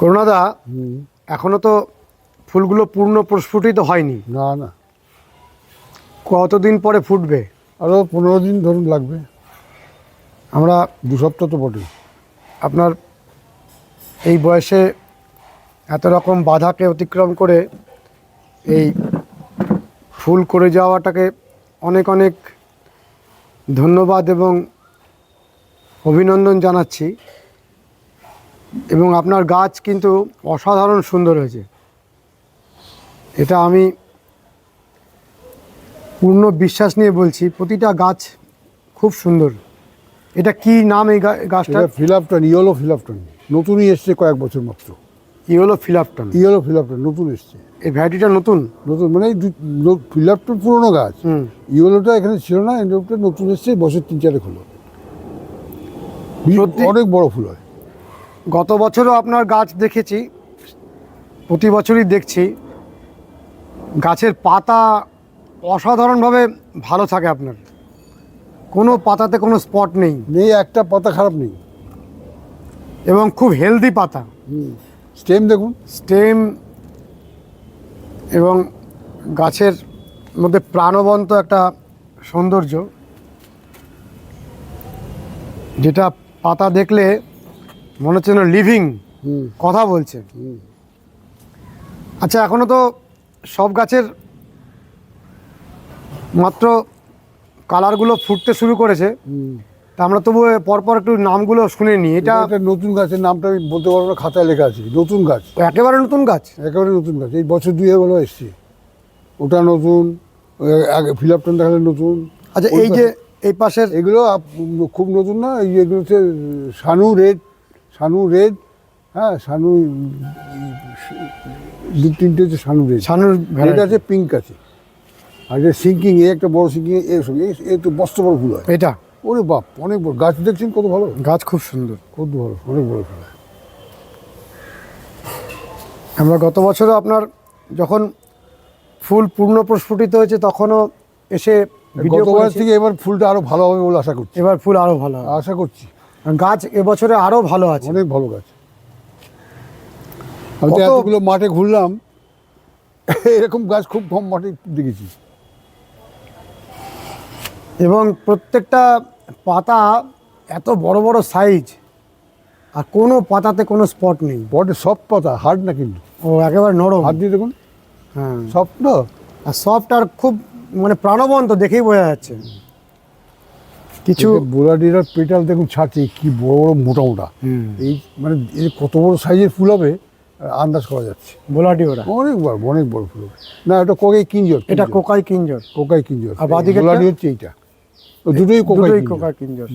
করুণাদা এখনও তো ফুলগুলো পূর্ণ প্রস্ফুটিত হয়নি। না না। কতদিন পরে ফুটবে? আরও পনেরো দিন ধরুন লাগবে। আমরা দু সপ্তাহ তো বটে আপনার এই বয়সে এত রকম বাধাকে অতিক্রম করে এই ফুল করে যাওয়াটাকে অনেক অনেক ধন্যবাদ এবং অভিনন্দন জানাচ্ছি। এবং আপনার গাছ কিন্তু অসাধারণ সুন্দর হয়েছে। এটা আমি পূর্ণ বিশ্বাস নিয়ে বলছি প্রতিটা গাছ খুব সুন্দর। এটা কি নাম এই গাছটা ফিলাপটন ইয়েলো ফিলাপটন। নতুনই এসছে কয়েক বছর মাত্র। ইয়েলো ফিলাপটন। ইয়েলো ফিলাপটন নতুন এসছে। এই ভ্যারাইটিটা নতুন? নতুন মানে ফিলাপটন পুরোনো গাছ। ইয়েলোটা এখানে ছিল না ইয়েলোটা নতুন এসছে বছর তিন চারেক হলো? অনেক বড় ফুল হয়। গত বছরও আপনার গাছ দেখেছি প্রতি বছরই দেখছি। গাছের পাতা অসাধারণভাবে ভালো থাকে আপনার। কোনো পাতাতে কোনো স্পট নেই। নেই একটা পাতা খারাপ নেই। এবং খুব হেলদি পাতা। স্টেম দেখুন। স্টেম এবং গাছের মধ্যে প্রাণবন্ত একটা সৌন্দর্য যেটা পাতা দেখলে মনে হচ্ছে না লিভিং কথা বলছে আচ্ছা এখনও তো সব গাছের মাত্র কালারগুলো ফুটতে শুরু করেছে। তা আমরা তবু পরপর একটু নামগুলো শুনে নিই। এটা নতুন গাছের নামটা আমি বলতে পারব না খাতায় লেখা আছে। নতুন গাছ। একেবারে নতুন গাছ? একেবারে নতুন গাছ। এই বছর দুই হলো এসছে। ওটা নতুন ফিলাপটন দেখালে নতুন। আচ্ছা এই যে এই পাশের এগুলো খুব নতুন না এই এগুলো হচ্ছে সানু রেড সানু রেড হ্যাঁ সানু দু তিনটে হচ্ছে সানু রেড সানুর রেড আছে পিঙ্ক আছে। আর যে সিঙ্কিং এ একটা বড় সিঙ্কিং এ এসব এ তো বস্ত বড় ফুল হয়। এটা। ওরে বাপ অনেক বড়। গাছ দেখছেন কত ভালো? গাছ খুব সুন্দর। কত ভালো অনেক বড় ফুল। আমরা গত বছরও আপনার যখন ফুল পূর্ণ প্রস্ফুটিত হয়েছে তখনও এসে ভিডিও থেকে এবার ফুলটা আরও ভালো হবে বলে আশা করছি। এবার ফুল আরও ভালো আশা করছি। গাছ এবছরে আরও ভালো আছে। অনেক ভালো গাছ। আমি তো এতগুলো মাঠে ঘুরলাম এরকম গাছ খুব কম মাঠে দেখেছি। এবং প্রত্যেকটা পাতা এত বড় বড় সাইজ আর কোনো পাতাতে কোনো স্পট নেই। বটে সফট পাতা হার্ড না কিন্তু। ও একেবারে নরম। হাত দিয়ে দেখুন হ্যাঁ। সফট আর সফট আর খুব মানে প্রাণবন্ত দেখেই বোঝা যাচ্ছে। কিছু বোলাডিরার পেটাল দেখুন ছাড়ছে কি বড় বড় মোটা মোটা। এই মানে এই কত বড় সাইজের ফুল হবে আন্দাজ করা যাচ্ছে। বোলাটি ওরা। অনেক বড় অনেক বড় ফুল হবে। না এটা কোকাই কিঞ্জর। এটা কোকাই কিঞ্জর। কোকাই কিঞ্জর। আর বাদিকে বোলাডি হচ্ছে এইটা। দুটোই কোকাই কোকাই কিঞ্জর।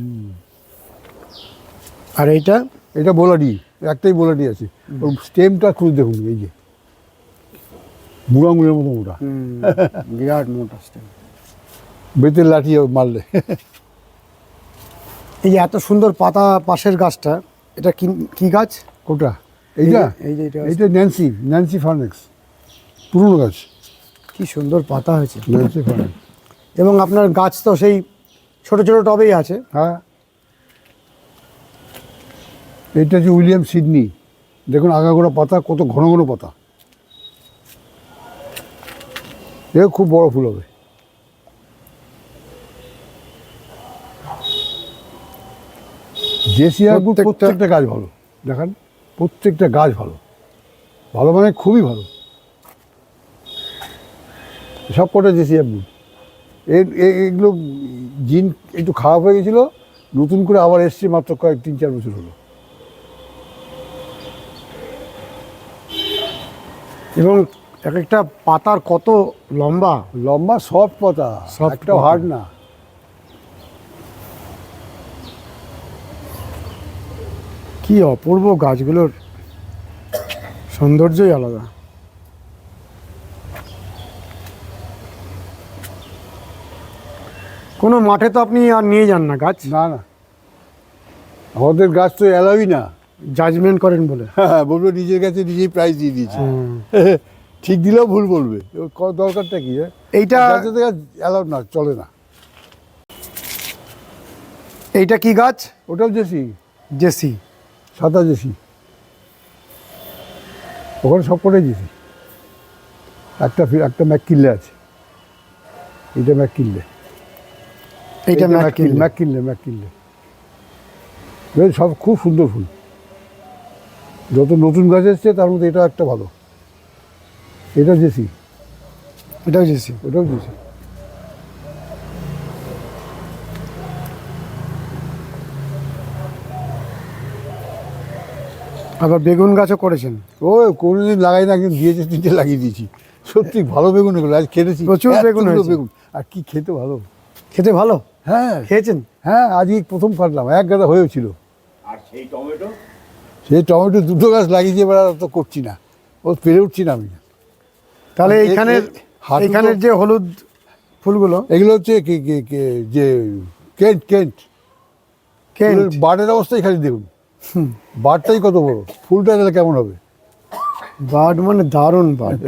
আর এইটা? এটা বোলাডি একটাই বোলাডি আছে। ওর স্টেমটা খুঁজ দেখুন এই যে। বুড়া মুড়ের মতো মোটা। বিরাট মোটা স্টেম। বেতের লাঠি মারলে। এই যে এত সুন্দর পাতা পাশের গাছটা এটা কি কি গাছ? কোটা এইটা? এই যে এটা এইটা ন্যান্সি ন্যান্সি ফার্নেক্স পুরনো গাছ। কি সুন্দর পাতা হয়েছে। ন্যান্সি ফার্নেক্স এবং আপনার গাছ তো সেই ছোট ছোট টবেই আছে। হ্যাঁ। এটা হচ্ছে উইলিয়াম সিডনি। দেখুন আগাগোড়া পাতা কত ঘন ঘন পাতা। এ খুব বড় ফুল হবে। জেসিয়াগুলো প্রত্যেকটা- প্রত্যেকটা গাছ ভালো। দেখান প্রত্যেকটা গাছ ভালো। ভালো মানে খুবই ভালো। সব কটা জেসিয়াগুলো এর এ- এগুলো জিন একটু খারাপ হয়ে গেছিল নতুন করে আবার এসছে মাত্র কয়েক তিন চার বছর হলো। এবং এক একটা পাতার কত লম্বা? লম্বা সব পাতা। একটা হার্ড না। কি অপূর্ব গাছগুলোর সৌন্দর্যই আলাদা। কোনো মাঠে তো আপনি আর নিয়ে যান না গাছ। না না। আমাদের গাছ তো এলাওই না। জাজমেন্ট করেন বলে। হ্যাঁ বলব নিজের কাছে নিজেই প্রাইজ দিয়ে দিয়েছে। ঠিক দিলেও ভুল বলবে। দরকারটা কি হ্যাঁ? এইটা অ্যালাউ না চলে না। এইটা কি গাছ? ওটাও জেসি। জেসি। সাদা জেসি ওখানে সব কটাই দিয়েছি একটা একটা ম্যাককিল্লে আছে। এটা ম্যাক ম্যাককিল্লে এইটা ম্যাকিল ম্যাককিল্লে ম্যাককিল্লে সব খুব সুন্দর ফুল। যত নতুন গাছ এসছে তার মধ্যে এটা একটা ভালো। এটা জেসি এটাও জেসি ওটাও জেসি আবার বেগুন গাছও করেছেন। ও কোনোদিন লাগাই না কিন্তু দিয়েছে তিনটে লাগিয়ে দিয়েছি। সত্যি ভালো বেগুন এগুলো আজ খেতেছি প্রচুর বেগুন হয়েছে। বেগুন। আর কি খেতে ভালো। খেতে ভালো? হ্যাঁ। খেয়েছেন? হ্যাঁ আজকে প্রথম ফাটলাম এক গাদা হয়েছিল। আর সেই টমেটো? সেই টমেটো দুটো গাছ লাগিয়েছি এবার আর তো করছি না। ও পেরে উঠছি না আমি। তাহলে এ- এইখানের এ- হাঁটু তো- এইখানের যে হলুদ ফুলগুলো? এগুলো হচ্ছে কি- কি- কি- যে কেন্ট কেন্ট। কেন্ট। ফুলের অবস্থায় খালি দেখুন। বার্ডটাই কত বড়? ফুলটা তাহলে কেমন হবে? বার্ড মানে দারুণ বার্ড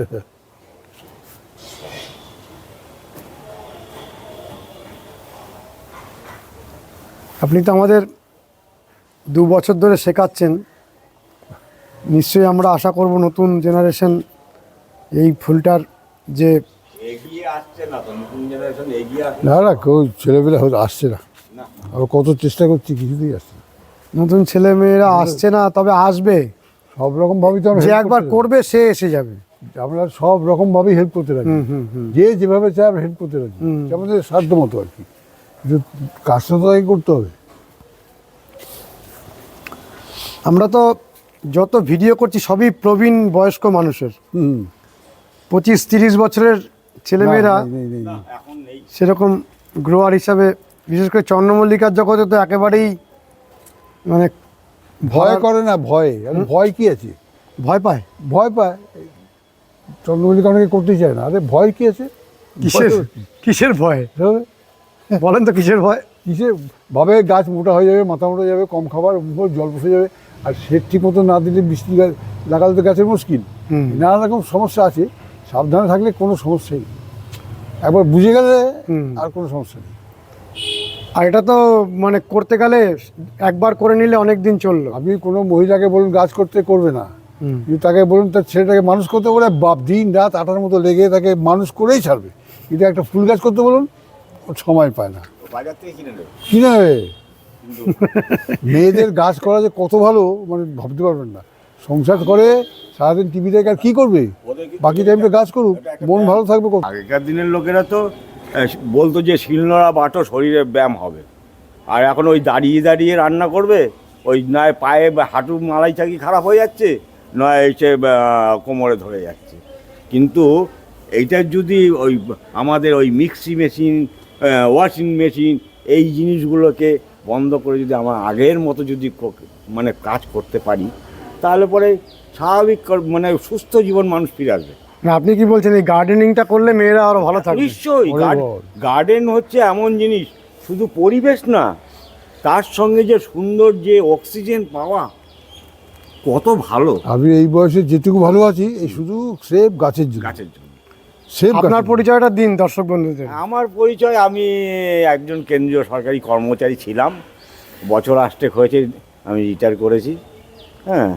আপনি তো আমাদের দু বছর ধরে শেখাচ্ছেন। নিশ্চয়ই আমরা আশা করব নতুন জেনারেশন এই ফুলটার যে না না। কেউ ছেলেপেলে আসছে না। আবার কত চেষ্টা করছি কিছুতেই আসছে। নতুন ছেলে মেয়েরা আসছে না তবে আসবে। সব রকম ভাবেই তো যে একবার করবে সে এসে যাবে। আমরা সব রকম ভাবেই হেল্প করতে রাজি। হুম হুম হুম। যে যেভাবে চায় আমরা হেল্প করতে রাজি। হুম। আমাদের সাধ্য মতো আর কি। কিন্তু কাজটা তো করতে হবে। আমরা তো যত ভিডিও করছি সবই প্রবীণ বয়স্ক মানুষের। হুম। পঁচিশ তিরিশ বছরের ছেলেমেয়েরা সেরকম গ্রোয়ার হিসাবে বিশেষ করে চন্দ্রমল্লিকার জগতে তো একেবারেই মানে ভয় করে না ভয়। আরে ভয় কি আছে? ভয় পায়। ভয় পায়। চন্দ্রমল্লিকা অনেকে করতে চায় না। আরে ভয় কি আছে? কিসের কিসের ভয়? তবে বলেন তো কিসের ভয়? কিসে ভাবে গাছ মোটা হয়ে যাবে মাথা মোটা যাবে কম খাবার উপর জল বসে যাবে আর সেট ঠিক মতো না দিলে বৃষ্টি গাছ লাগালে তো গাছের মুশকিল। নানা রকম সমস্যা আছে। সাবধানে থাকলে কোনো সমস্যাই নেই। একবার বুঝে গেলে। আর কোনো সমস্যা নেই। আর এটা তো মানে করতে গেলে একবার করে নিলে অনেক দিন চলল। আপনি কোনো মহিলাকে বলুন গাছ করতে করবে না। হুম। কিন্তু তাকে বলুন তার ছেলেটাকে মানুষ করতে বলে বাপ দিন রাত আটার মতো লেগে তাকে মানুষ করেই ছাড়বে। কিন্তু একটা ফুল গাছ করতে বলুন ও সময় পায় না। কিনে নেবে। না রে? মেয়েদের গাছ করা যে কত ভালো মানে ভাবতে পারবেন না। সংসার করে সারাদিন টিভি দেখে আর কি করবে? বাকি টাইমটা গাছ করুক মন ভালো থাকবে আগেকার দিনের লোকেরা তো বলতো যে শিলনোড়া বাটো শরীরে ব্যায়াম হবে। আর এখন ওই দাঁড়িয়ে দাঁড়িয়ে রান্না করবে ওই নয় পায়ে হাঁটু মালাই চাকি খারাপ হয়ে যাচ্ছে নয় আহ, কোমরে ধরে যাচ্ছে। কিন্তু এইটার যদি ওই আমাদের ওই মিক্সি মেশিন ওয়াশিং মেশিন এই জিনিসগুলোকে বন্ধ করে যদি আমরা আগের মতো যদি মানে কাজ করতে পারি তাহলে পরে স্বাভাবিক মানে সুস্থ জীবন মানুষ ফিরে আসবে। না আপনি কি বলছেন এই গার্ডেনিংটা করলে মেয়েরা আরও ভালো থাকবে? নিশ্চয়ই গার্ডেন হচ্ছে এমন জিনিস শুধু পরিবেশ না তার সঙ্গে যে সুন্দর যে অক্সিজেন পাওয়া কত ভালো। আমি এই বয়সে যেটুকু ভালো আছি এই শুধু সেফ গাছের জন্য। গাছের জন্য। সেফ আপনার পরিচয়টা দিন দর্শক বন্ধুদের। আমার পরিচয় আমি একজন কেন্দ্রীয় সরকারি কর্মচারী ছিলাম। বছর আষ্টেক হয়েছে আমি রিটায়ার করেছি। হ্যাঁ।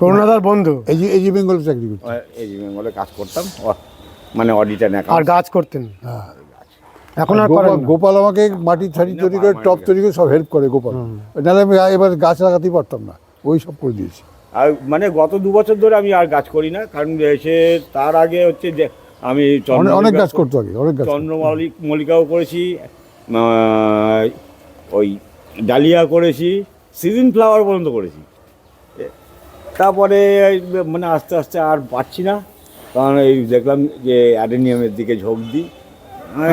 করুণাদার বন্ধু। এই যে এই যে বেঙ্গলে চাকরি করছি। এই বেঙ্গলে কাজ করতাম। মানে অডিটার আর গাছ করতেন। হ্যাঁ এখন আর করেন গোপাল আমাকে মাটি ছাড়ি তৈরি করে টপ তৈরি করে সব হেল্প করে গোপাল। নাহলে আমি এবার গাছ লাগাতেই পারতাম না। ওই সব করে দিয়েছি। আর মানে গত দু বছর ধরে আমি আর গাছ করি না কারণ এসে তার আগে হচ্ছে যে আমি অনেক অনেক গাছ করতো আগে অনেক গাছ। চন্দ্রমল্লিক মল্লিকাও করেছি ওই ডালিয়া করেছি সিজন ফ্লাওয়ার পর্যন্ত করেছি। তারপরে মানে আস্তে আস্তে আর পাচ্ছি না। কারণ এই দেখলাম যে অ্যাডেনিয়ামের দিকে ঝোঁক দিই।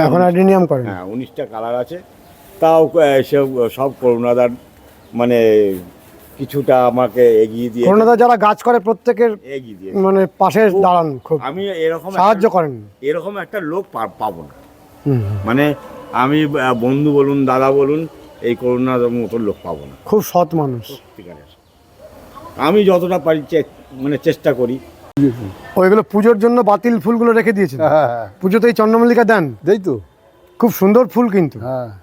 এখন অ্যাডেনিয়াম করে হ্যাঁ উনিশটা কালার আছে। তাও সব সব করুণাদার মানে কিছুটা আমাকে এগিয়ে দিয়ে করুণাদার যারা গাছ করে প্রত্যেকের এগিয়ে দিয়ে মানে পাশে দাঁড়ান খুব। আমি এরকম সাহায্য করেন। এরকম একটা লোক পাবো না। মানে আমি বন্ধু বলুন দাদা বলুন এই করোনার মতো লোক পাবো না। খুব সৎ মানুষ। সত্যিকারের। আমি যতটা পারি চে- মানে চেষ্টা করি। ওইগুলো পুজোর জন্য বাতিল ফুলগুলো রেখে দিয়েছেন? হ্যাঁ হ্যাঁ পুজোতেই চন্দ্রমল্লিকা দেন? দেই তো। খুব সুন্দর ফুল কিন্তু। হ্যাঁ।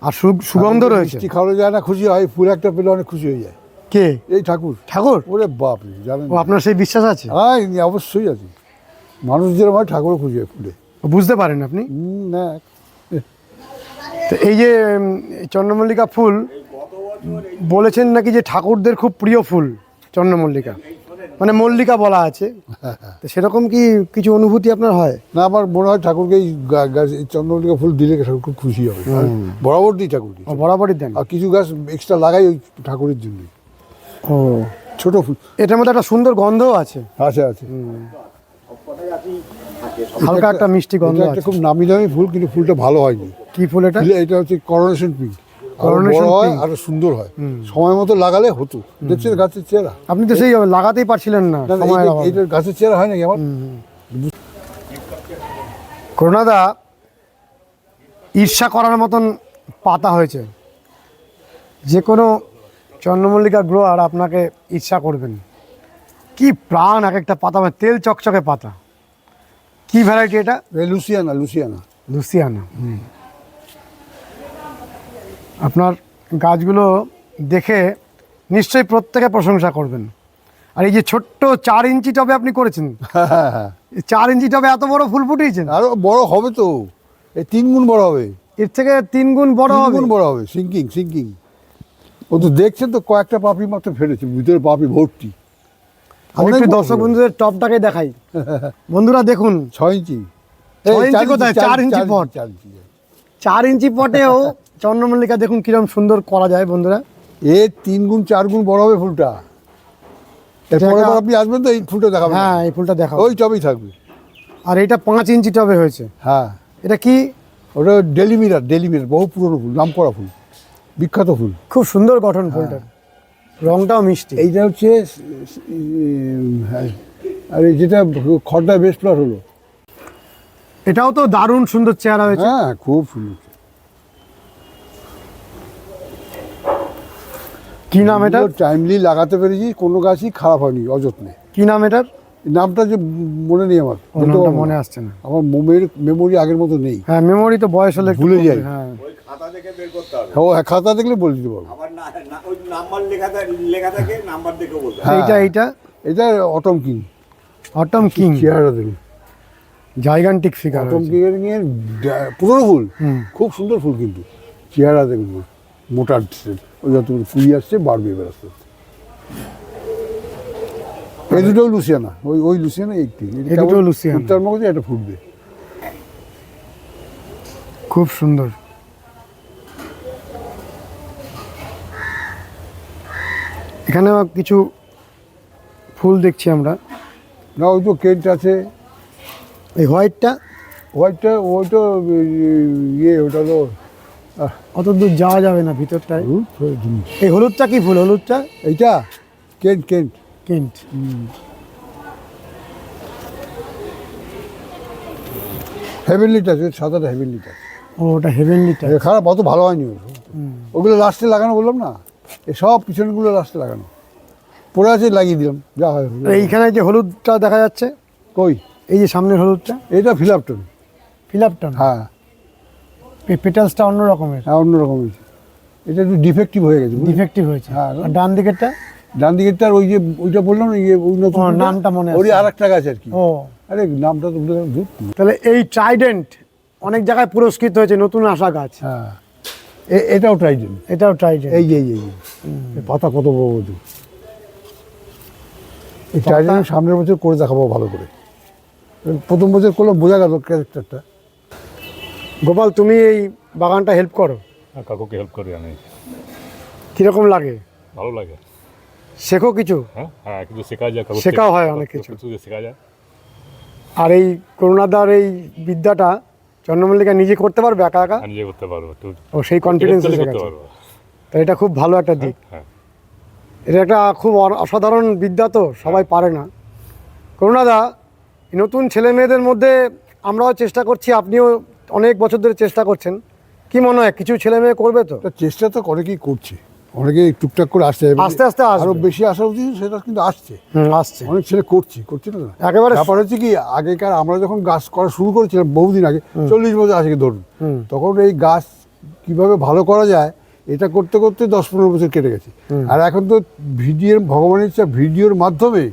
আর সু- সুগন্ধ রয়েছে। মিষ্টি খাওয়ানো যায় না খুশি হয় ফুল একটা পেলে অনেক খুশি হয়ে যায়। কে? এই ঠাকুর। ঠাকুর? ওরে বাপ রে জানেন আপনার সেই বিশ্বাস আছে? হ্যাঁ অবশ্যই আছে। মানুষ যেরকম হয় ঠাকুর খুঁজে ফুলে। বুঝতে পারেন আপনি? না। তো এই যে এই চন্দ্রমল্লিকা ফুল বলেছেন নাকি যে ঠাকুরদের খুব প্রিয় ফুল? চন্দ্রমল্লিকা। মানে মল্লিকা বলা আছে। তো সেরকম কি কিছু অনুভূতি আপনার হয়? না আমার মনে হয় ঠাকুরকে এই গা- গাছ এই চন্দ্রমল্লিকা ফুল দিলে ঠাকুর খুব খুশি হবে। আর বরাবর দিই ঠাকুরকে ও, বরাবরই দেন। আর কিছু গাছ এক্সট্রা লাগাই ওই ঠাকুরের জন্য। ও। ছোট ফুল। এটার মধ্যে একটা সুন্দর গন্ধও আছে। আছে আছে। হালকা একটা মিষ্টি গন্ধ এটা একটা আছে। খুব নামি দামি ফুল কিন্তু ফুলটা ভালো হয়নি। কি ফুল এটা? এটা হচ্ছে করোনেশন পিঙ্ক বড় হয়। আর সুন্দর হয়। সময় মতো লাগালে হতো। দেখছেন গাছের চেহারা? আপনি তো সেই লাগাতেই পারছিলেন না। এইটার গাছের চেহারা হয় নাকি আমার? করুণাদা ঈর্ষা করার মতন পাতা হয়েছে। যে কোনো চন্দ্রমল্লিকা গ্রোয়ার আপনাকে ঈর্ষা করবেন। কি প্রাণ এক একটা পাতা মানে তেল চকচকে পাতা। কি ভ্যারাইটি এটা? Louisiana Louisiana. লুসিয়ানা আপনার গাছগুলো দেখে নিশ্চয়ই প্রত্যেকে প্রশংসা করবেন। আর এই যে ছোট্ট চার ইঞ্চি টবে আপনি করেছেন হ্যাঁ। চার ইঞ্চি টবে এত বড় ফুল ফুটিয়েছেন? আরও বড় হবে তো। এই তিন গুণ বড় হবে। এর থেকে তিন গুণ বড় হবে? গুণ বড় হবে সিঙ্কিং সিঙ্কিং ও তো দেখছেন তো কয়েকটা পাপড়ি মাত্র ফেলেছে ভিতরে পাপড়ি ভর্তি। আমি একটু দর্শক বন্ধুদের টপটাকে দেখাই। বন্ধুরা দেখুন। ছয় ইঞ্চি। ছয় ইঞ্চি চার কোথায়? চার ইঞ্চি পট। চার ইঞ্চি পটেও চন্দ্রমল্লিকা দেখুন কিরম সুন্দর করা যায় বন্ধুরা। এ তিন গুণ চার গুণ বড় হবে ফুলটা। এরপরে আপনি আসবেন তো এই ফুলটা দেখাবেন। হ্যাঁ এই ফুলটা দেখাও ওই টবেই থাকবে। আর এটা পাঁচ ইঞ্চি টবে হয়েছে। হ্যাঁ। এটা কি? ওটা ডেলিমিরার ডেলিমিরার বহু পুরনো ফুল নাম করা ফুল বিখ্যাত ফুল। খুব সুন্দর গঠন ফুলটার। রংটাও মিষ্টি। এইটা হচ্ছে হ্যাঁ, আর যেটা খড়টা বেশ প্লট হলো। এটাও তো দারুণ সুন্দর চেহারা হয়েছে। হ্যাঁ খুব সুন্দর। কি নাম এটা টাইমলি লাগাতে পেরেছি কোনো গাছই খারাপ হয়নি অযত্নে। কি নাম এটার? নামটা যে মনে নেই আমার মনে আসছে না। আমার মেমোরি আগের মতো নেই। হ্যাঁ মেমোরি তো বয়স হলে ভুলে যাই। হ্যাঁ। ওই খাতা দেখে বের করতে হবে। ও হ্যাঁ, খাতা দেখলে বলে দিতে পারব। আবার না না ওই নাম্বার লেখা থাকে লেখা থাকে নাম্বার দেখে বলতে হবে। হ্যাঁ। এইটা? এইটা এটা অটম কিং অটম কিং চেহারা দেখুন। জাইগান্টিক ফিগার অটম কিং এর পুরনো ফুল। হুম। খুব সুন্দর ফুল কিন্তু। চেহারা দেখুন মোটা যত কুড়ি আসছে বাড়বে এবার আস্তে আস্তে। এই দুটোও লুসিয়ানা ওই ওই লুসিয়ানা একটি। দুটোও লুসিয়ানা। তার মধ্যে একটা ফুটবে। খুব সুন্দর। এখানে কিছু ফুল দেখছি আমরা। না ওই তো কেন্ট আছে। এই হোয়াইটটা? হোয়াইটটা ওইটা ইয়ে ওটা তো অত দূর যাওয়া যাবে না ভিতরটায়। এই হলুদটা কি ফুল? হলুদটা? এইটা? Kent Kent. কেন্ট। হেভেনলিটা সাদাটা হেভেনলিটা ও ওটা হেভেনলিটা খারাপ অত ভালো হয়নি। ওগুলো লাস্টে লাগানো বললাম না? এই সব পিছনগুলো লাস্টে লাগানো। পড়ে আছে লাগিয়ে দিলাম। যা হয়। এইখানে যে হলুদটা দেখা যাচ্ছে কই? এই যে সামনের হলুদটা। এটা ফিলাপটন ফিলাপটন হ্যাঁ। পেটালসটা অন্য রকমের হ্যাঁ অন্যরকম হয়েছে এটা একটু ডিফেক্টিভ হয়ে গেছে ডিফেক্টিভ হয়েছে। হ্যাঁ। ডান দিকেরটা? ডান দিকেরটার ওই যে ওইটা বললাম না ইয়ে ওই নতুন নামটা মনে আসছে। আর একটা গাছ আর কি। ও। আরে নামটা তো ভুলে গেলাম, তাহলে এই ট্রাইডেন্ট অনেক জায়গায় পুরস্কৃত হয়েছে নতুন আসা গাছ। হ্যাঁ। এটাও ট্রাইডেন এটাও ট্রাইডেন্ট এই যে এই যে, এই পাতা কত বড় এই ট্রাইডেন সামনের বছর করে দেখাবো ভালো করে। প্রথম বছর করলে বোঝা গেল ক্যারেক্টারটা গোপাল তুমি এই বাগানটা হেল্প করো। হ্যাঁ কাকুকে হেল্প করি আমি। কীরকম লাগে? ভালো লাগে। শেখো কিছু? হ্যাঁ হ্যাঁ কিছু শেখা যায় কাকু শেখাও হয় অনেক কিছু। কিছু শেখা যায়। আর এই করুণাদার এই বিদ্যাটা চন্দ্রমল্লিকা নিজে করতে পারবে একা একা? নিজে করতে পারব ও সেই কনফিডেন্স করতে পারব। তো এটা খুব ভালো একটা দিক। হ্যাঁ এটা একটা খুব অসাধারণ বিদ্যা তো সবাই পারে না। করুণাদা নতুন ছেলে মেয়েদের মধ্যে আমরাও চেষ্টা করছি আপনিও অনেক বছর ধরে চেষ্টা করছেন। কি মনে হয় কিছু ছেলে মেয়ে করবে তো? চেষ্টা তো অনেকেই করছে। অনেকে টুকটাক করে আসছে। আস্তে আস্তে। আরও বেশি আসা উচিত সেটা কিন্তু আসছে। আসছে। অনেক ছেলে করছে করছে না? একেবারে ব্যাপার হচ্ছে কি আগেকার আমরা যখন গাছ করা শুরু করেছিলাম বহুদিন আগে চল্লিশ বছর আগে ধরুন তখন এই গাছ কীভাবে ভালো করা যায় এটা করতে করতে দশ পনেরো বছর কেটে গেছে। আর এখন তো ভিডিওর ভগবানের ইচ্ছা ভিডিওর মাধ্যমে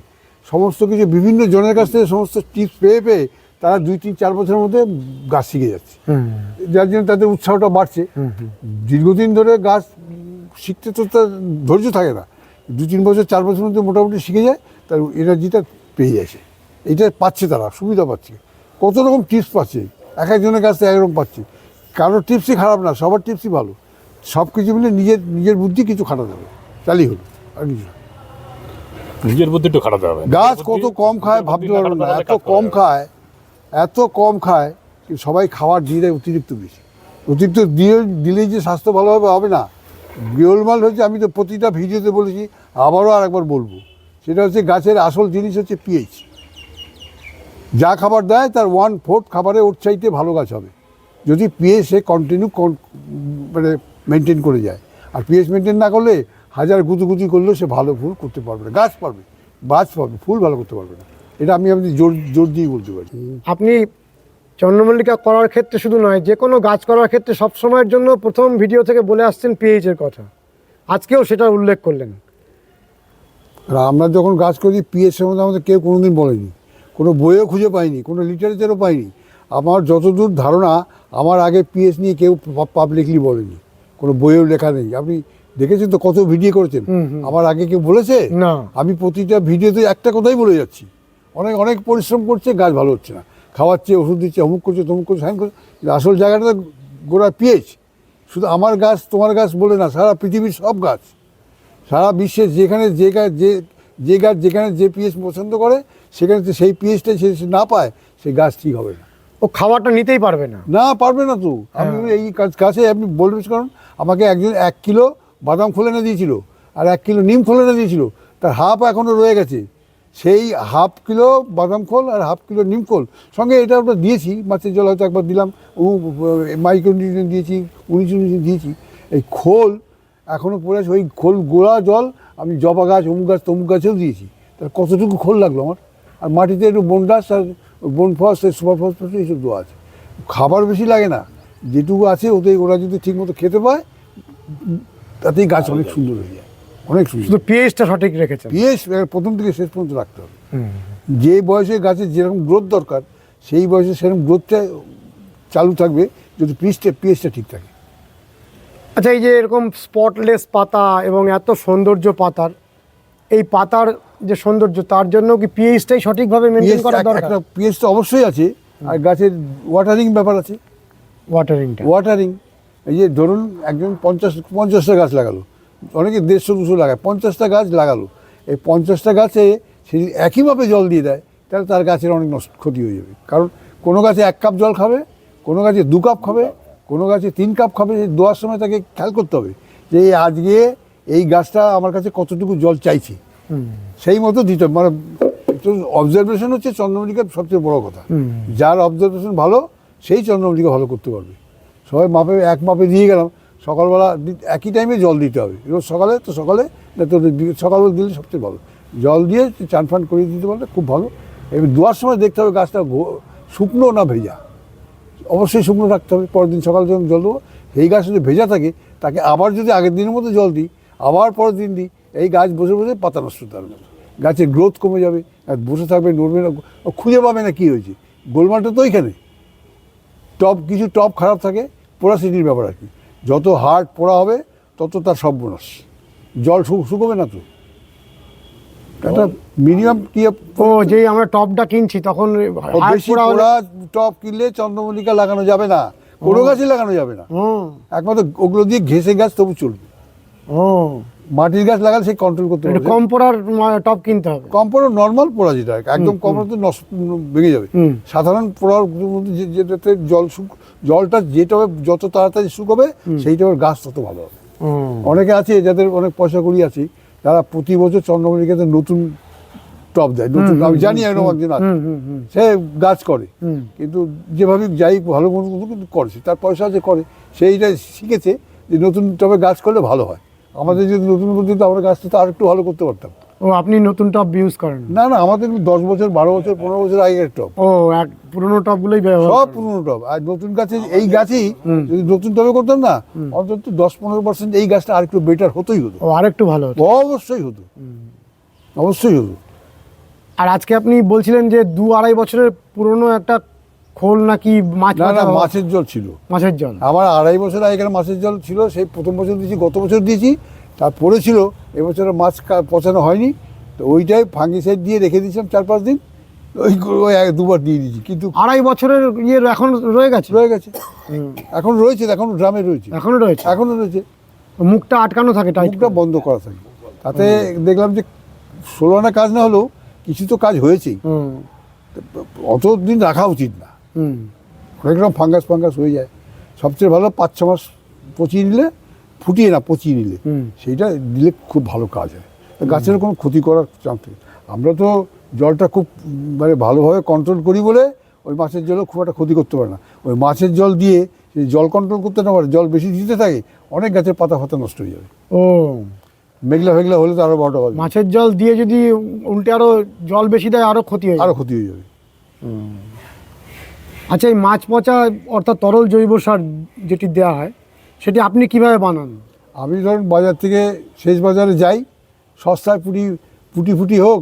সমস্ত কিছু বিভিন্ন জনের কাছ থেকে সমস্ত টিপস পেয়ে পেয়ে তারা দুই তিন চার বছরের মধ্যে গাছ শিখে যাচ্ছে। যার জন্য তাদের উৎসাহটা বাড়ছে। দীর্ঘদিন ধরে গাছ শিখতে তো তার ধৈর্য থাকে না। দু তিন বছর চার বছরের মধ্যে মোটামুটি শিখে যায় তার এনার্জিটা পেয়ে যাচ্ছে এটা পাচ্ছে তারা সুবিধা পাচ্ছে। কত রকম টিপস পাচ্ছে। এক একজনের কাছ থেকে একরকম পাচ্ছে। কারোর টিপসই খারাপ না সবার টিপসই ভালো। সব কিছু মিলে নিজের নিজের বুদ্ধি কিছু খাটাতে হবে। তাহলেই হলো আর কিছু না। নিজের বুদ্ধি একটু খাটাতে হবে। গাছ কত কম খায় ভাবতে না পারবেন না এত কম খায়। এত কম খায় সবাই খাবার দিয়ে দেয় অতিরিক্ত বেশি। অতিরিক্ত দিয়ে দিলেই যে স্বাস্থ্য ভালোভাবে হবে না। গোলমাল হচ্ছে, আমি তো প্রতিটা ভিডিওতে বলেছি, আবারও আর একবার বলব, সেটা হচ্ছে গাছের আসল জিনিস হচ্ছে পিএইচ যা খাবার দেয়, তার ওয়ান ফোর্থ খাবারে ওর চাইতে ভালো গাছ হবে। যদি পিএইচ সে কন্টিনিউ মানে মেনটেন করে যায়। আর পিএইচ মেনটেন না করলে হাজার গুতুগুতি করলেও সে ভালো ফুল করতে পারবে না। গাছ পারবে গাছ পারবে, ফুল ভালো করতে পারবে না। এটা আমি আপনি জোর জোর দিয়ে বলতে পারি। আপনি চন্দ্রমল্লিকা করার ক্ষেত্রে শুধু নয় যে কোনো গাছ করার ক্ষেত্রে সব সময়ের জন্য প্রথম ভিডিও থেকে বলে আসছেন পিএইচ এর কথা। আজকেও সেটা উল্লেখ করলেন। আর আমরা যখন গাছ করি পিএস সম্বন্ধে আমাদের কেউ কোনোদিন বলেনি। কোনো বইও খুঁজে পাইনি কোনো লিটারেচারও পাইনি। আমার যতদূর ধারণা আমার আগে পিএইচ নিয়ে কেউ পাবলিকলি বলেনি। কোনো বইয়েও লেখা নেই। আপনি দেখেছেন তো কত ভিডিও করেছেন? আমার আগে কেউ বলেছে? না। আমি প্রতিটা ভিডিওতে একটা কথাই বলে যাচ্ছি। অনেক অনেক পরিশ্রম করছে গাছ ভালো হচ্ছে না। খাওয়াচ্ছে ওষুধ দিচ্ছে অমুক করছে তমুক করছে হ্যান করছে আসল জায়গাটা গোড়া পিএইচ শুধু আমার গাছ তোমার গাছ বলে না সারা পৃথিবীর সব গাছ। সারা বিশ্বে যেখানে যে গাছ যে যে গাছ যেখানে যে পিএইচ পছন্দ করে সেখানে তো সেই পিএইচটা সে না পায় সেই গাছ ঠিক হবে না। ও খাবারটা নিতেই পারবে না। না পারবে না তো। আমি এই গাছে আপনি বলবেন কারণ আমাকে একজন এক কিলো বাদাম খুলে না দিয়েছিল আর এক কিলো নিম খুলে না দিয়েছিল তার হাফ এখনও রয়ে গেছে। সেই হাফ কিলো বাদাম খোল আর হাফ কিলো নিম খোল। সঙ্গে এটা ওটা দিয়েছি, মাছের জল হয়তো একবার দিলাম মাইক্রো নিউট্রিয়েন্ট দিয়েছি উনিশ উনিশ দিয়েছি। এই খোল এখনও পড়ে আছে, ওই খোল গোড়া জল, আমি জবা গাছ, অমুক গাছ, তমুক গাছেও দিয়েছি। তাহলে কতটুকু খোল লাগল আমার? আর মাটিতে একটু বনডাস আর বনফস সুপার ফসফেট এইসব দেওয়া আছে। খাবার বেশি লাগে না, যেটুকু আছে ওতে ওরা যদি ঠিকমতো খেতে পায়, তাতেই গাছ অনেক সুন্দর হয়ে যায়। অনেক শুধু পিএইচটা সঠিক রেখেছেন। পিএস প্রথম থেকে শেষ পর্যন্ত রাখতে হবে। যে বয়সে গাছের যেরকম গ্রোথ দরকার সেই বয়সে সেরকম গ্রোথটা চালু থাকবে যদি পিএসটা পিএসটা ঠিক থাকে। আচ্ছা এই যে এরকম স্পটলেস পাতা এবং এত সৌন্দর্য পাতার এই পাতার যে সৌন্দর্য তার জন্য কি পিএইচটাই সঠিকভাবে মেনটেন করা দরকার? পিএস তো অবশ্যই আছে আর গাছের ওয়াটারিং ব্যাপার আছে। ওয়াটারিংটা ওয়াটারিং এই যে ধরুন একজন পঞ্চাশ পঞ্চাশটা গাছ লাগালো। অনেকে দেড়শো দুশো লাগায়। পঞ্চাশটা গাছ লাগালো। এই পঞ্চাশটা গাছে সে যদি একইভাবে জল দিয়ে দেয় তাহলে তার গাছের অনেক নষ্ট ক্ষতি হয়ে যাবে। কারণ কোনো গাছে এক কাপ জল খাবে কোনো গাছে দু কাপ খাবে কোনো গাছে তিন কাপ খাবে সেই দেওয়ার সময় তাকে খেয়াল করতে হবে যে আজকে এই গাছটা আমার কাছে কতটুকু জল চাইছে। সেই মতো দিতে হবে। মানে অবজারভেশন হচ্ছে চন্দ্রমল্লিকার সবচেয়ে বড় কথা। যার অবজারভেশন ভালো সেই চন্দ্রমল্লিকা ভালো করতে পারবে। সবাই মাপে এক মাপে দিয়ে গেলাম। সকালবেলা একই টাইমে জল দিতে হবে। রোজ সকালে, তো সকালে তো সকালবেলা দিলে সবচেয়ে ভালো। জল দিয়ে চান ফান করিয়ে দিতে পারলে খুব ভালো। এবার দোয়ার সময় দেখতে হবে গাছটা শুকনো না ভেজা। অবশ্যই শুকনো রাখতে হবে। পরের দিন সকালে যখন জল দেবো সেই গাছ যদি ভেজা থাকে, তাকে আবার যদি আগের দিনের মতো জল দিই, আবার পরের দিন দিই, এই গাছ বসে বসে পাতা নষ্ট না। গাছের গ্রোথ কমে যাবে। বসে থাকবে, নড়বে না খুঁজে পাবে না কী হয়েছে। গোলমালটা তো ওইখানে। টপ, কিছু টপ খারাপ থাকে পোড়াসিটির ব্যাপার আর কি। যত হার্ট পোড়া হবে তত তার সর্বনাশ জল শুকোবে না তো। একটা মিনিমাম কি ও যেই আমরা টপটা কিনছি তখন বেশি পোড়া টপ কিনলে চন্দ্রমল্লিকা লাগানো যাবে না। কোনো গাছই লাগানো যাবে না। হুম একমাত্র ওগুলো দিয়ে ঘেসে গাছ তবু চলবে। ও। মাটির গাছ লাগালে সে কন্ট্রোল করতে পারবে। কম পোড়ার টপ কিনতে হবে। কম পোড়া নর্মাল পোড়া যেটা একদম কম তো নষ্ট ভেঙে যাবে। সাধারণ পোড়ার মধ্যে যেটাতে জল শুক জলটা যেটা যত তাড়াতাড়ি শুকোবে সেইটা গাছ তত ভালো হবে। অনেকে আছে যাদের অনেক পয়সা করি আছে তারা প্রতি বছর চন্দ্রমল্লিকাতে নতুন টপ দেয়। নতুন আমি জানি এরকম একজন আছে। সে গাছ করে। কিন্তু যেভাবে যাই ভালো মন্দ কিন্তু করছে তার পয়সা যে করে। সেইটা শিখেছে যে নতুন টবে গাছ করলে ভালো হয়। আমাদের যদি নতুন পদ্ধতিতে আমরা গাছটা তো আর একটু ভালো করতে পারতাম। ও আপনি নতুন টপ ইউজ করেন? না না আমাদের দশ বছর বারো বছর পনেরো বছর আগের টপ। ও এক পুরোনো টপগুলোই ব্যবহার সব। পুরনো টব আর নতুন গাছে এই গাছই যদি নতুন টবে করতাম না অন্তত দশ পনেরো পার্সেন্ট এই গাছটা আর একটু বেটার হতোই হতো। ও আরেকটু ভালো হতো। অবশ্যই হতো। অবশ্যই হতো। আর আজকে আপনি বলছিলেন যে দু আড়াই বছরের পুরনো একটা খোল নাকি মাছ না না মাছের জল ছিল। মাছের জল। আমার আড়াই বছর আগেকার মাছের জল ছিল সেই প্রথম বছর দিয়েছি গত বছর দিয়েছি তারপরে ছিল এবছর মাছ পচানো হয়নি। তো ওইটাই ফাঙ্গিসাইড দিয়ে রেখে দিয়েছিলাম চার পাঁচ দিন ওই ওই এক- দুবার দিয়ে দিয়েছি কিন্তু আড়াই বছরের ইয়ে এখন রয়ে গেছে? রয়ে গেছে। এখন রয়েছে এখন ড্রামে রয়েছে। এখনও রয়েছে? এখনও রয়েছে। মুখটা আটকানো থাকে টাইট মুখটা বন্ধ করা থাকে। তাতে দেখলাম যে ষোলো আনা কাজ না হলেও কিছু তো কাজ হয়েছেই। হুম। অত দিন রাখা উচিত না। হুম। অনেক রকম ফাঙ্গাস ফাঙ্গাস হয়ে যায়। সবচেয়ে ভালো পাঁচ ছ মাস পচিয়ে নিলে ফুটিয়ে না পচিয়ে নিলে হুম। সেইটা দিলে খুব ভালো কাজ হয়। গাছের কোনো ক্ষতি করার চান্স নেই। আমরা তো জলটা খুব মানে ভালোভাবে কন্ট্রোল করি বলে ওই মাছের জলও খুব একটা ক্ষতি করতে পারে না। ওই মাছের জল দিয়ে জল কন্ট্রোল করতে না পারে জল বেশি দিতে থাকে অনেক গাছের পাতা ফাতা নষ্ট হয়ে যাবে। ও। মেঘলা ফেগলা হলে তো আরও বারোটা বাজবে মাছের জল দিয়ে যদি উল্টে আরও জল বেশি দেয় আরও ক্ষতি হয় আরও ক্ষতি হয়ে যাবে। আচ্ছা এই মাছ পচা অর্থাৎ তরল জৈব সার যেটি দেওয়া হয়, সেটি আপনি কীভাবে বানান? আমি ধরুন বাজার থেকে শেষ বাজারে যাই, সস্তায় পুটি পুটি ফুটি হোক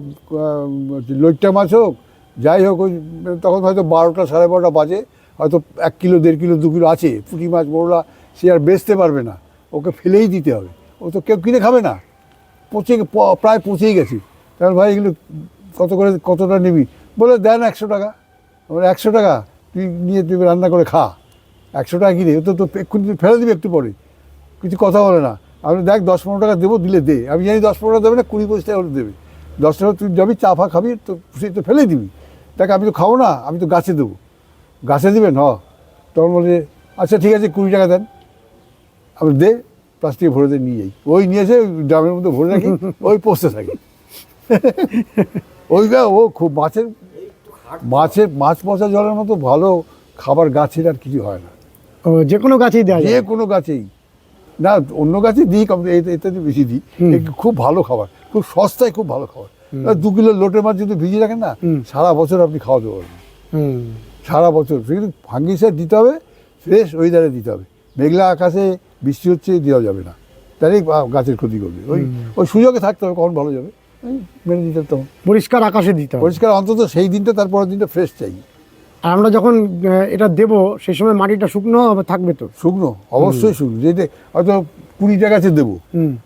লইট্টা মাছ হোক, যাই হোক, ওই, তখন হয়তো বারোটা সাড়ে বারোটা বাজে, হয়তো এক কিলো, দেড় কিলো, দু কিলো আছে, পুঁটি মাছ বড়োরা সে আর বেচতে পারবে না, ওকে ফেলেই দিতে হবে, ও তো কেউ কিনে খাবে না, পচে প্রায় পচেই গেছি, তাহলে ভাই এগুলো কত করে, কতটা নিবি? বলে দেন একশো টাকা একশো টাকা তুই নিয়ে তুই রান্না করে খা। একশো টাকা কিনে তো তো এক্ষুনি তুই ফেলে দিবি একটু পরে। কিছু কথা বলে না। আমি দেখ, দশ পনেরো টাকা দেবো, দিলে দে। আমি জানি দশ পনেরো টাকা দেবে না, কুড়ি পঁচিশ টাকা হলে দেবে। দশ টাকা তুই যাবি, চা ফা খাবি, তো সেই তো ফেলে দিবি। দেখ, আমি তো খাব না, আমি তো গাছে দেবো। গাছে দেবেন হ। তখন বলে আচ্ছা ঠিক আছে, কুড়ি টাকা দেন। আমি দে, প্লাস্টিকে ভরে দিয়ে নিয়ে যাই ওই নিয়ে এসে ড্রামের মধ্যে ভরে রাখি, ওই পোষতে থাকি। ওই ও খুব মাছের মাছের মাছ পচা জলের মতো ভালো খাবার গাছের আর কিছু হয় না। যে কোনো গাছেই দেয় যে কোনো গাছেই। না অন্য গাছে দিই এটাতে বেশি দিই। খুব ভালো খাবার খুব সস্তায় খুব ভালো খাবার। দু কিলো লোটের মাছ যদি ভিজিয়ে রাখেন না সারা বছর আপনি খাওয়াতে পারবেন সারা বছর। কিন্তু ফাঙ্গিসাইড দিতে হবে ফ্রেশ ওয়েদারে দিতে হবে। মেঘলা আকাশে বৃষ্টি হচ্ছে দেওয়া যাবে না। তাহলে গাছের ক্ষতি করবে। ওই ওই সুযোগে থাকতে হবে কখন ভালো যাবে। মেনে দিতে তখন পরিষ্কার আকাশে দিতে হবে। পরিষ্কার অন্তত সেই দিনটা তারপরের দিনটা ফ্রেশ চাই। আর আমরা যখন এটা দেব সেই সময় মাটিটা শুকনো থাকবে তো? শুকনো অবশ্যই শুকনো। যেটা হয়তো কুড়িটা গাছে দেবো।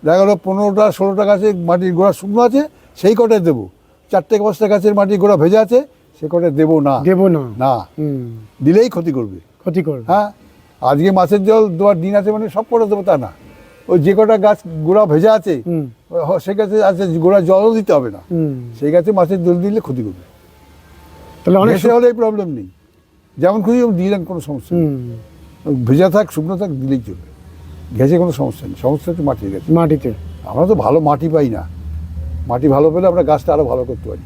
দেখা গেলো পনেরোটা ষোলোটা গাছে মাটির গোড়া শুকনো আছে সেই কটায় দেবো। চারটে পাঁচটা গাছের মাটির গোড়া ভেজা আছে সে কটায় দেবো না। দেব না। না। হুম। দিলেই ক্ষতি করবে। ক্ষতি করবে। হ্যাঁ? আজকে মাছের জল দেওয়ার দিন আছে মানে সব কটা দেবো তা না। ওই যে কটা গাছ গোড়া ভেজা আছে হুম। ওই হ- সে গাছে আছে গোড়া জলও দিতে হবে না। হুম। সেই গাছে মাছের জল দিলে ক্ষতি করবে। তাহলে অনেক হলে এই প্রবলেম নেই। যেমন খুঁজি দিলেন কোনো সমস্যা হুম। ভেজা থাক শুকনো থাক দিলেই চলবে। ঘেসে কোনো সমস্যা নেই। সমস্যা হচ্ছে মাটির গাছে। মাটিতে। আমরা তো ভালো মাটি পাই না। মাটি ভালো পেলে আমরা গাছটা আরও ভালো করতে পারি।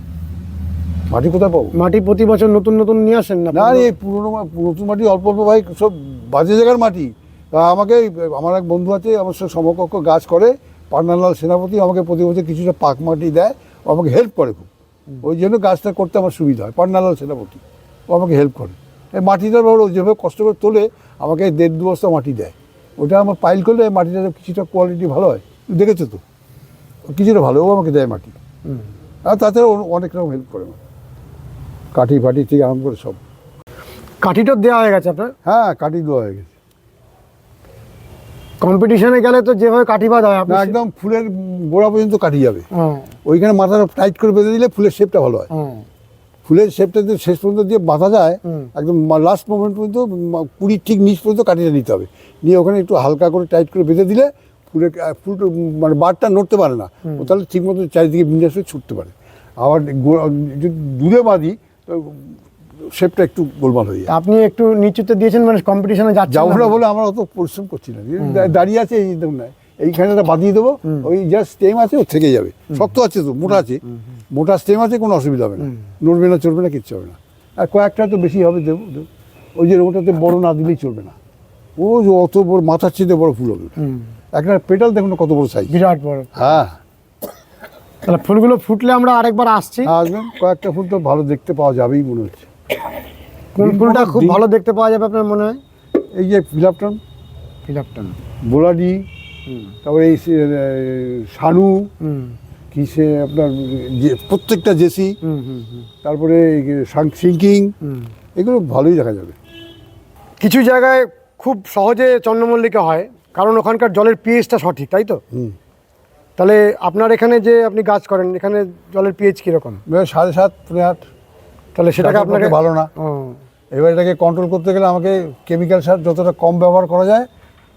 মাটি কোথায় পাবো? মাটি প্রতি বছর নতুন নতুন নিয়ে আসেন না না এই পুরোনো নতুন মাটি অল্প অল্প ভাই সব বাজে জায়গার মাটি। তা আমাকে আমার এক বন্ধু আছে আমার সাথে সমকক্ষ গাছ করে পান্নালাল সেনাপতি আমাকে প্রতি বছর কিছুটা পাক মাটি দেয় ও আমাকে হেল্প করে খুব। ওই জন্য গাছটা করতে আমার সুবিধা হয় পান্নালাল সেনাপতি ও আমাকে হেল্প করে। এই মাটিটা বড় যেভাবে কষ্ট করে তোলে আমাকে দেড় দু বস্তা মাটি দেয়। ওটা আমার পাইল করলে মাটিটা কিছুটা কোয়ালিটি ভালো হয়। দেখেছ তো? কিছুটা ভালো ও আমাকে দেয় মাটি। আর তাছাড়া ও অনেক রকম হেল্প করে কাঠি ফাটি থেকে আরম্ভ করে সব। কাঠিটা দেওয়া হয়ে গেছে আপনার? হ্যাঁ কাঠি দেওয়া হয়ে গেছে। কম্পিটিশনে গেলে তো যেভাবে কাঠি বাঁধা হয় আপনি একদম ফুলের গোড়া পর্যন্ত কাটি যাবে। হ্যাঁ। ওইখানে মাথাটা টাইট করে বেঁধে দিলে ফুলের শেপটা ভালো হয়। হ্যাঁ। ফুলের শেপটা যদি শেষ পর্যন্ত দিয়ে বাঁধা যায় একদম লাস্ট মোমেন্ট পর্যন্ত কুড়ির ঠিক নিচ পর্যন্ত কাটিয়ে নিতে হবে। নিয়ে ওখানে একটু হালকা করে টাইট করে বেঁধে দিলে ফুলের ফুলটা মানে বারটা নড়তে পারে না। ও তাহলে ঠিক মতো চারিদিকে বিন্যাস হয়ে ছুটতে পারে। আবার যদি দূরে বাঁধি তো শেপটা একটু গোলমাল হয়ে যায়। আপনি একটু নিচুতে দিয়েছেন মানে কম্পিটিশনে না। না বলে আমরা অত পরিশ্রম করছি না। দাঁড়িয়ে আছে এই দেখুন না এইখানে বাঁধিয়ে দেবো ওই যা স্টেম আছে ও থেকে যাবে। শক্ত আছে তো মোটা আছে। মোটা স্টেম আছে কোনো অসুবিধা হবে না। নড়বে না চলবে না কিচ্ছু হবে না। আর কয়েকটা তো বেশি হবে দেবো। ওই যে ওটাতে বড় না দিলেই চলবে না। ও যে অত বড় মাথার চেয়ে বড় ফুল হবে একটা পেটাল দেখুন কত বড় সাইজ বিরাট বড়। হ্যাঁ। তাহলে ফুলগুলো ফুটলে আমরা আরেকবার আসছি। আসবেন। কয়েকটা ফুল তো ভালো দেখতে পাওয়া যাবেই মনে হচ্ছে। কোন ফুলটা খুব ভালো দেখতে পাওয়া যাবে আপনার মনে হয়? এই যে ফিলাপটন। ফিলাপটন। বোলাডি তারপরে এই সে, এ, শানু কি সে আপনার যে প্রত্যেকটা জেসি তারপরে সিঙ্কিং এগুলো ভালোই দেখা যাবে। কিছু জায়গায় খুব সহজে চন্দ্রমল্লিকা হয় কারণ ওখানকার জলের পিএইচটা সঠিক তাই তো? হুম। তাহলে আপনার এখানে যে আপনি গাছ করেন এখানে জলের পিএইচ কীরকম? সাড়ে সাত আট। তাহলে সেটাকে আপনাকে ভালো না। এবার এটাকে কন্ট্রোল করতে গেলে আমাকে কেমিক্যাল সার যতটা কম ব্যবহার করা যায়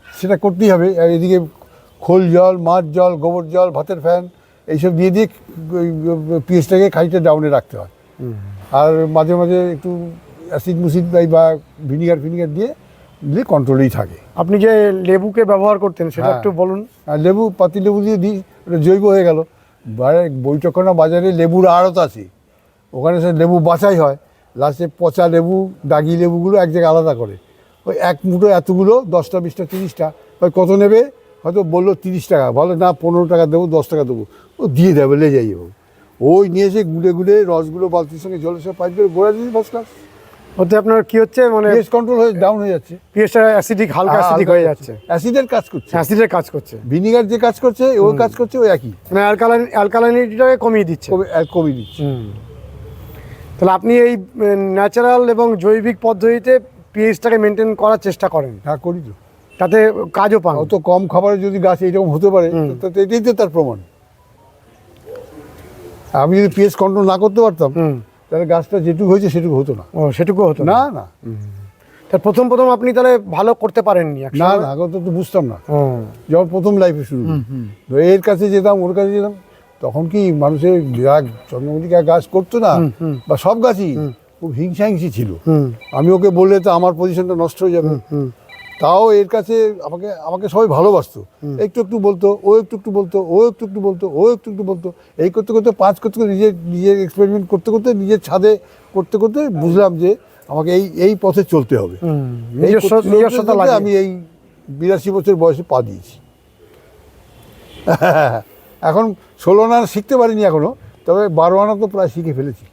সেটা করতেই হবে। আর এদিকে খোল জল মাছ জল গোবর জল ভাতের ফ্যান এইসব দিয়ে দিয়ে পিএসটাকে খানিকটা ডাউনে রাখতে হয়। আর মাঝে মাঝে একটু অ্যাসিড মুসিড বা ভিনিগার ফিনিগার দিয়ে দিলে কন্ট্রোলেই থাকে। আপনি যে লেবুকে ব্যবহার করতেন সেটা হ্যাঁ। একটু বলুন। আর লেবু পাতি লেবু দিয়ে দিই ওটা জৈব হয়ে গেল। বাইরে বৈঠকখানা বাজারে লেবুর আড়ত আছে। ওখানে সে লেবু বাছাই হয়। লাস্টে পচা লেবু দাগি লেবুগুলো এক জায়গায় আলাদা করে। ওই এক মুঠো এতগুলো দশটা বিশটা তিরিশটা ওই কত নেবে? হয়তো বলল তিরিশ টাকা। বলে না পনেরো টাকা দেবো দশ টাকা দেবো। ও দিয়ে দেবে লে যাই যাব ওই নিয়ে এসে গুলে গুলে রসগুলো বালতির সঙ্গে জলের সব পাইপ করে গোড়া দিয়ে ফার্স্ট ক্লাস ওতে আপনার কি হচ্ছে? মানে পিএস কন্ট্রোল হয়ে ডাউন হয়ে যাচ্ছে। পিএইচটা অ্যাসিডিক হালকা অ্যাসিডিক হয়ে যাচ্ছে। অ্যাসিডের কাজ করছে। অ্যাসিডের কাজ করছে। ভিনিগার যে কাজ করছে ওই কাজ করছে ওই একই। মানে অ্যালকালাইন অ্যালকালাইনিটিটাকে কমিয়ে দিচ্ছে। কমে কমিয়ে দিচ্ছে। তাহলে আপনি এই ন্যাচারাল এবং জৈবিক পদ্ধতিতে পিএইচটাকে মেনটেন করার চেষ্টা করেন। হ্যাঁ করি তো। তাতে কাজও পান। অত কম খাবারে যদি গাছ এইরকম হতে পারে। তো এটাই তো তার প্রমাণ। আমি যদি পিএস কন্ট্রোল না করতে পারতাম তাহলে গাছটা যেটুকু হয়েছে সেটুকু হতো না। ও সেটুকু হতো না। না তা প্রথম প্রথম আপনি তাহলে ভালো করতে পারেননি না না আগে তো বুঝতাম না। যখন প্রথম লাইফে শুরু এর কাছে যেতাম ওর কাছে যেতাম। তখন কি মানুষের বিরাট চন্দ্রমল্লিকা গাছ করতো না? বা সব গাছই খুব হিংসা হিংসি ছিল আমি ওকে বললে তো আমার পজিশনটা নষ্ট হয়ে যাবে। তাও এর কাছে আমাকে আমাকে সবাই ভালোবাসতো। একটু একটু বলতো ও একটু একটু বলতো ও একটু একটু বলতো ও একটু একটু বলতো। এই করতে করতে পাঁচ করতে করতে নিজের নিজের এক্সপেরিমেন্ট করতে করতে নিজের ছাদে করতে করতে বুঝলাম যে আমাকে এই এই পথে চলতে হবে। আমি এই বিরাশি বছর বয়সে পা দিয়েছি। এখন ষোলো আনা শিখতে পারিনি এখনও তবে বারো আনা তো প্রায় শিখে ফেলেছি।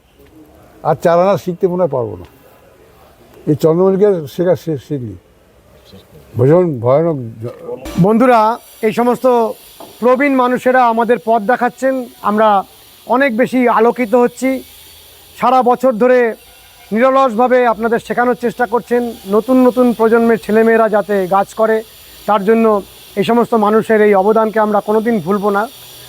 আর চার আনা শিখতে মনে হয় পারব না। এই চন্দ্রমল্লিকার শেখা শেষ নেই ভীষণ ভয়ানক বন্ধুরা, এই সমস্ত প্রবীণ মানুষেরা আমাদের পথ দেখাচ্ছেন। আমরা অনেক বেশি আলোকিত হচ্ছি। সারা বছর ধরে নিরলসভাবে আপনাদের শেখানোর চেষ্টা করছেন নতুন নতুন প্রজন্মের ছেলেমেয়েরা যাতে গাছ করে। তার জন্য এই সমস্ত মানুষের এই অবদানকে আমরা কোনোদিন ভুলবো না।